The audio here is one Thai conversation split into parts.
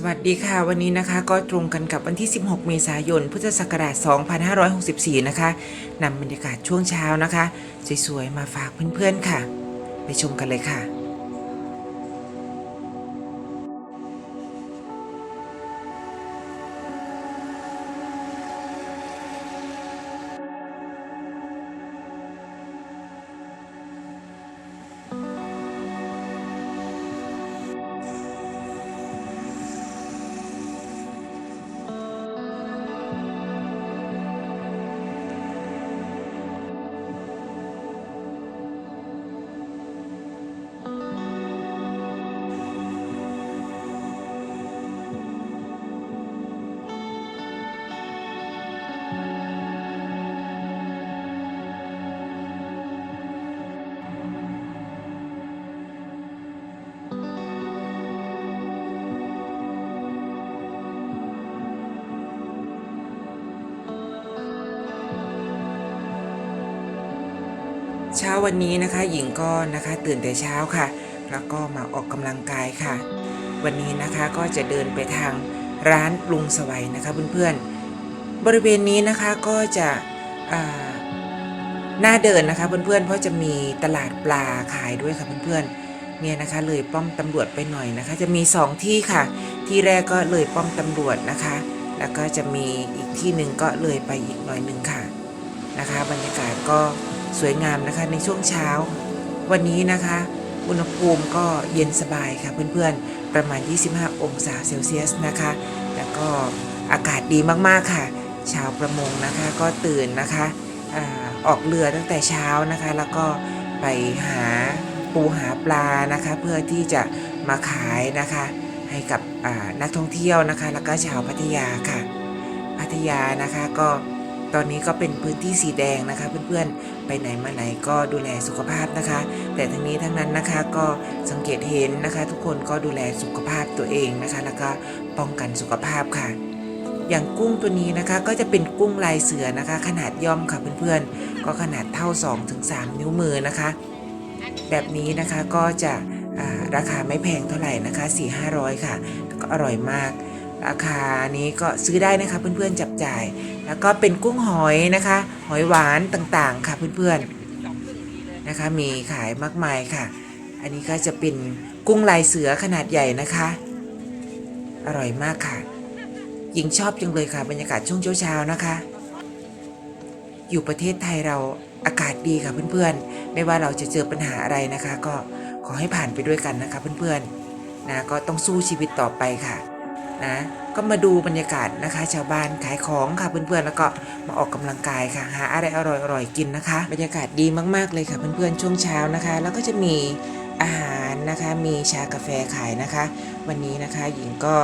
สวัสดีค่ะ วันนี้นะคะก็ตรงกันกับวันที่ 16 เมษายน พุทธศักราช 2564 นะคะนำบรรยากาศช่วงเช้านะคะ สวยๆ มาฝากเพื่อนๆค่ะ ไปชมกันเลยค่ะ เช้าวันนี้นะคะ หญิงก็นะคะตื่นแต่เช้าค่ะ แล้วก็มาออกกำลังกายค่ะ วันนี้นะคะก็จะเดินไปทางร้านลุงสวัยนะคะเพื่อนๆ บริเวณนี้นะคะก็จะน่าเดินนะคะเพื่อนๆ เพราะจะมีตลาดปลาขายด้วยค่ะเพื่อนๆ เนี่ยนะคะเลยป้อมตำรวจไปหน่อยนะคะ จะมีสองที่ค่ะ ที่แรกก็เลยป้อมตำรวจนะคะ แล้วก็จะมีอีกที่หนึ่งก็เลยไปอีกหน่อยหนึ่งค่ะนะคะ บรรยากาศก็ สวยงามนะคะในช่วงเช้า วันนี้นะคะ อุณหภูมิก็เย็นสบายค่ะเพื่อนๆ ประมาณ 25 องศาเซลเซียสนะคะ แล้วก็อากาศดีมากๆค่ะ ชาวประมงนะคะก็ตื่นนะคะอออกเรือตั้งแต่เช้านะคะ แล้วก็ไปหาปูหาปลานะคะ เพื่อที่จะมาขายนะคะ ให้กับนักท่องเที่ยวนะคะ แล้วก็ชาวพัทยาค่ะ พัทยานะคะก็ ตอนนี้ก็เป็นพื้นที่สีแดงนะคะ เพื่อนๆ ไปไหนมาไหนก็ดูแลสุขภาพนะคะ แต่ทั้งนี้ทั้งนั้นนะคะก็สังเกตเห็นนะคะ ทุกคนก็ดูแลสุขภาพตัวเองนะคะ แล้วก็ป้องกันสุขภาพค่ะ อย่างกุ้งตัวนี้นะคะก็จะเป็นกุ้งลายเสือนะคะ ขนาดย่อมค่ะเพื่อนๆ ก็ขนาดเท่า 2-3 นิ้วมือนะคะ แบบนี้นะคะก็จะาราคาไม่แพงเท่าไหร่นะคะ4-500 ค่ะ ก็อร่อยมาก ราคานี้ก็ซื้อได้นะคะเพื่อนๆจับจ่าย แล้วก็เป็นกุ้งหอยนะคะ หอยหวานต่างๆค่ะเพื่อนๆนะคะ มีขายมากมายค่ะ อันนี้ก็จะเป็นกุ้งลายเสือขนาดใหญ่นะคะ อร่อยมากค่ะหญิงชอบจังเลยค่ะบรรยากาศช่วงเช้าๆนะคะ อยู่ประเทศไทยเราอากาศดีค่ะเพื่อนๆ ไม่ว่าเราจะเจอปัญหาอะไรนะคะ ก็ขอให้ผ่านไปด้วยกันนะคะเพื่อนๆนะก็ต้องสู้ชีวิตต่อไปค่ะ นะก็มาดูบรรยากาศนะคะ ชาวบ้านขายของค่ะเพื่อนๆแล้วก็มาออกกำลังกายค่ะหาอะไรอร่อยๆกินนะคะ บรรยากาศดีมากๆเลยค่ะเพื่อนๆช่วงเช้านะคะ แล้วก็จะมีอาหารนะคะมีชากาแฟขายนะคะ วันนี้นะคะหญิงก็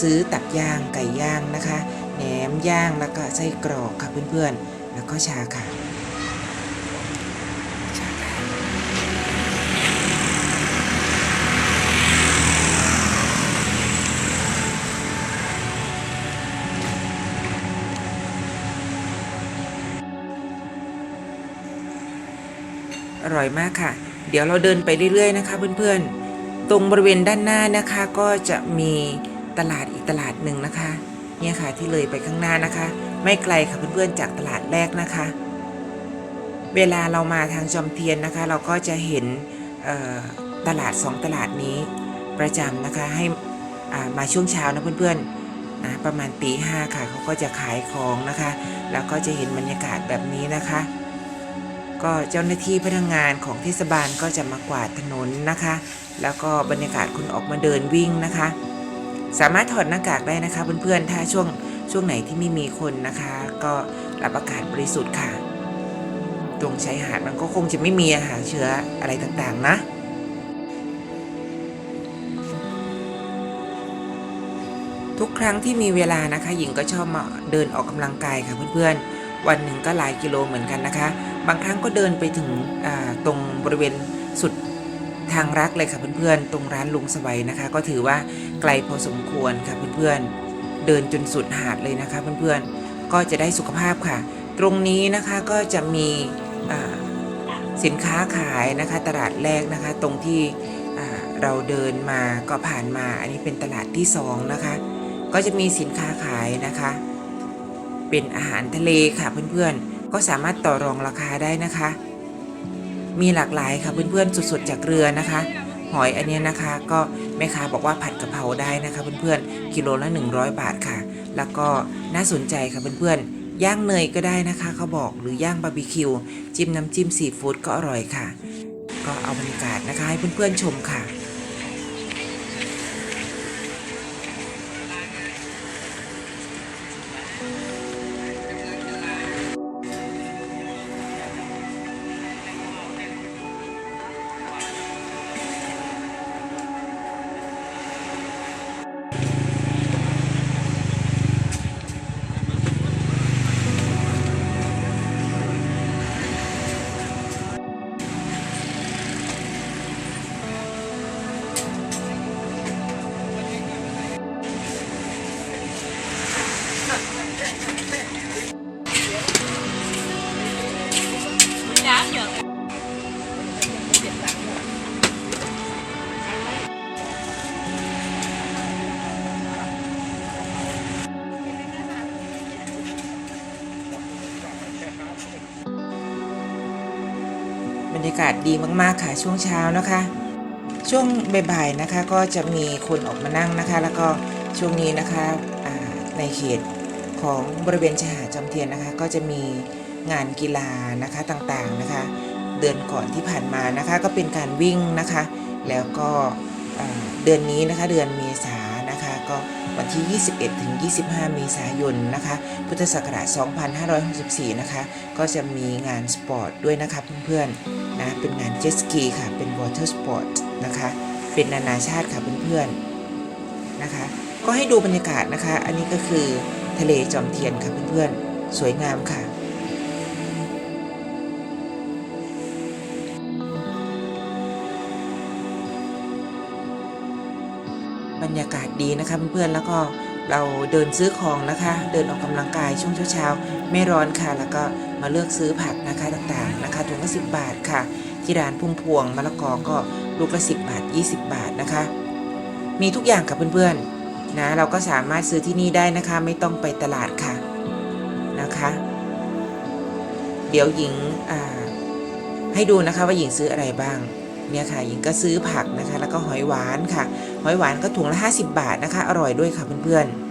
ซื้อตับย่างไก่ย่างนะคะแหนมย่างแล้วก็ไส้กรอกค่ะเพื่อนๆ แล้วก็ชาค่ะ ร่อยมากค่ะ เดี๋ยวเราเดินไปเรื่อยๆนะคะเพื่อนๆ ตรงบริเวณด้านหน้านะคะก็จะมีตลาดอีกตลาดหนึ่งนะคะ เนี่ยค่ะที่เลยไปข้างหน้านะคะ ไม่ไกลค่ะเพื่อนๆจากตลาดแรกนะคะ เวลาเรามาทางจอมเทียนนะคะ เราก็จะเห็นตลาดสองตลาดนี้ประจำนะคะให้มาช่วงเช้านะเพื่อนๆนะประมาณตีห้าค่ะเขาก็จะขายของนะคะ แล้วก็จะเห็นบรรยากาศแบบนี้นะคะ ก็เจ้าหน้าที่พนักงานของเทศบาลก็จะมากวาดถนนนะคะ แล้วก็บรรยากาศคนออกมาเดินวิ่งนะคะ สามารถถอดหน้ากากได้นะคะเพื่อนๆถ้าช่วงช่วงไหนที่ไม่มีคนนะคะ ก็รับอากาศบริสุทธิ์ค่ะ ตรงชายหาดมันก็คงจะไม่มีอาหารเชื้ออะไรต่างๆนะทุกครั้งที่มีเวลานะคะหญิงก็ชอบมาเดินออกกำลังกายค่ะเพื่อนๆ วันหนึ่งก็หลายกิโลเหมือนกันนะคะ บางครั้งก็เดินไปถึงตรงบริเวณสุดทางรักเลยค่ะเพื่อนๆ ตรงร้านลุงสวัยนะคะ ก็ถือว่าไกลพอสมควรค่ะเพื่อนๆ เดินจนสุดหาดเลยนะคะเพื่อนๆ ก็จะได้สุขภาพค่ะ ตรงนี้นะคะก็จะมีสินค้าขายนะคะตลาดแรกนะคะ ตรงที่เราเดินมาก็ผ่านมาอันนี้เป็นตลาดที่สองนะคะ ก็จะมีสินค้าขายนะคะ เป็นอาหารทะเลค่ะเพื่อนๆ ก็สามารถต่อรองราคาได้นะคะ มีหลากหลายค่ะเพื่อนๆสดๆจากเรือนะคะ หอยอันเนี้ยนะคะ ก็แม่ค้าบอกว่าผัดกะเพราได้นะคะเพื่อนๆกิโลละ 100 บาทค่ะ แล้วก็น่าสนใจค่ะเพื่อนๆย่างเนยก็ได้นะคะเขาบอกหรือย่างบาร์บีคิวจิ้มน้ำจิ้มซีฟู้ดก็อร่อยค่ะ ก็เอาบรรยากาศนะคะให้เพื่อนๆชมค่ะากาศดีมากๆค่ะช่วงเช้านะคะ ช่วงบ่ายๆนะคะก็จะมีคนออกมานั่งนะคะ แล้วก็ช่วงนี้นะคะในเขตของบริเวณชายหาดจอมเทียนนะคะ ก็จะมีงานกีฬานะคะต่างๆนะคะ เดือนก่อนที่ผ่านมานะคะก็เป็นการวิ่งนะคะ แล้วก็เดือนนี้นะคะเดือนเมษายนนะคะก็วันที่ 21 ถึง 25 เมษายนนะคะ พุทธศักราช 2564 นะคะ ก็จะมีงานสปอร์ตด้วยนะคะเพื่อนๆ นะเป็นงานเจ็ตสกีค่ะ เป็นวอเตอร์สปอร์ตนะคะ เป็นนานาชาติค่ะเพื่อนๆนะคะ ก็ให้ดูบรรยากาศนะคะ อันนี้ก็คือทะเลจอมเทียนค่ะเพื่อนๆ สวยงามค่ะบรรยากาศดีนะคะเพื่อนๆ แล้วก็เราเดินซื้อของนะคะ เดินออกกำลังกายช่วงเช้าๆ ไม่ร้อนค่ะ แล้วก็ มาเลือกซื้อผักนะคะต่างๆนะคะถุงละสิบาทค่ะ ที่ร้านพุ่มพวงมะละกอก็ลูกละสิบบาท 20 บาทนะคะ มีทุกอย่างค่ะเพื่อนๆนะเราก็สามารถซื้อที่นี่ได้นะคะ ไม่ต้องไปตลาดค่ะนะคะ เดี๋ยวหญิงให้ดูนะคะว่าหญิงซื้ออะไรบ้างเนี่ยค่ะหญิงก็ซื้อผักนะคะ แล้วก็หอยหวานค่ะ หอยหวานก็ถุงละ 50 บาทนะคะ อร่อยด้วยค่ะเพื่อนๆ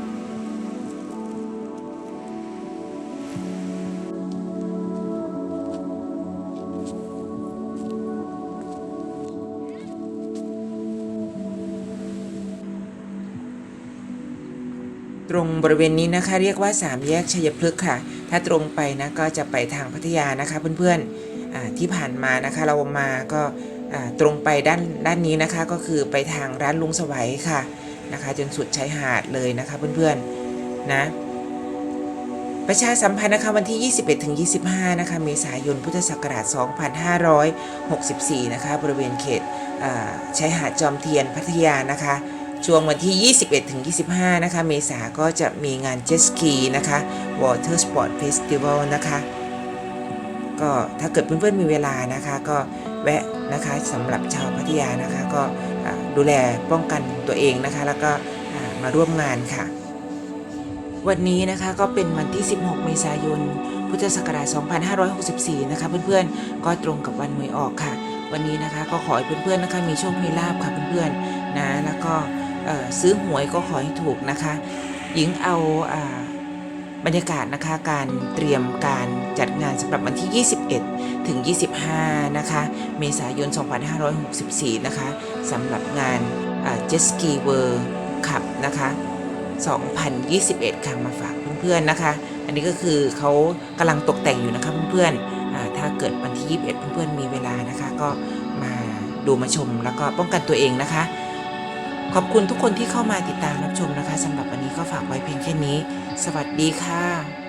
ตรงบริเวณนี้นะคะ เรียกว่าสามแยกชัยพฤกษ์ค่ะ ถ้าตรงไปนะก็จะไปทางพัทยานะคะเพื่อนๆที่ผ่านมานะคะเรามาก็ตรงไปด้านด้านนี้นะคะก็คือไปทางร้านลุงสวัยค่ะนะคะ จนสุดชายหาดเลยนะคะเพื่อนๆนะประชาสัมพันธ์นะคะวันที่ 21ถึง25 นะคะเมษายนพุทธศักราช 2564 นะคะบริเวณเขตชายหาดจอมเทียนพัทยานะคะ ช่วงวันที่ 21ถึง25 นะคะ เมษาก็จะมีงานเจ็ตสกีนะคะ Water Sport Festival นะคะ ก็ถ้าเกิดเพื่อนๆมีเวลานะคะก็แวะนะคะสำหรับชาวพัทยานะคะ ก็ดูแลป้องกันตัวเองนะคะ แล้วก็มาร่วมงานค่ะ วันนี้นะคะก็เป็นวันที่ 16 เมษายน พุทธศักราช 2564 นะคะ เพื่อนๆ ก็ตรงกับวันหวยออกค่ะ วันนี้นะคะก็ขอให้เพื่อนๆนะคะมีโชค มีลาบค่ะเพื่อนๆนะ แล้วก็ ซื้อหวยก็ขอให้ถูกนะคะ หญิงเอาอบรรยากาศนะคะการเตรียมการจัดงานสำหรับวันที่ 21 ถึง 25 นะคะ เมษายน 2564 นะคะสำหรับงานเจ็ตสกีเวิร์ขับนะคะ 2021 ค่ะมาฝากเพื่อนๆนะคะ อันนี้ก็คือเขากำลังตกแต่งอยู่นะคะเพื่อนๆ ถ้าเกิดวันที่ 21 เพื่อนๆ มีเวลานะคะ ก็มาดูมาชมแล้วก็ป้องกันตัวเองนะคะ ขอบคุณทุกคนที่เข้ามาติดตามรับชมนะคะสำหรับวันนี้ก็ฝากไว้เพียงแค่นี้ สวัสดีค่ะ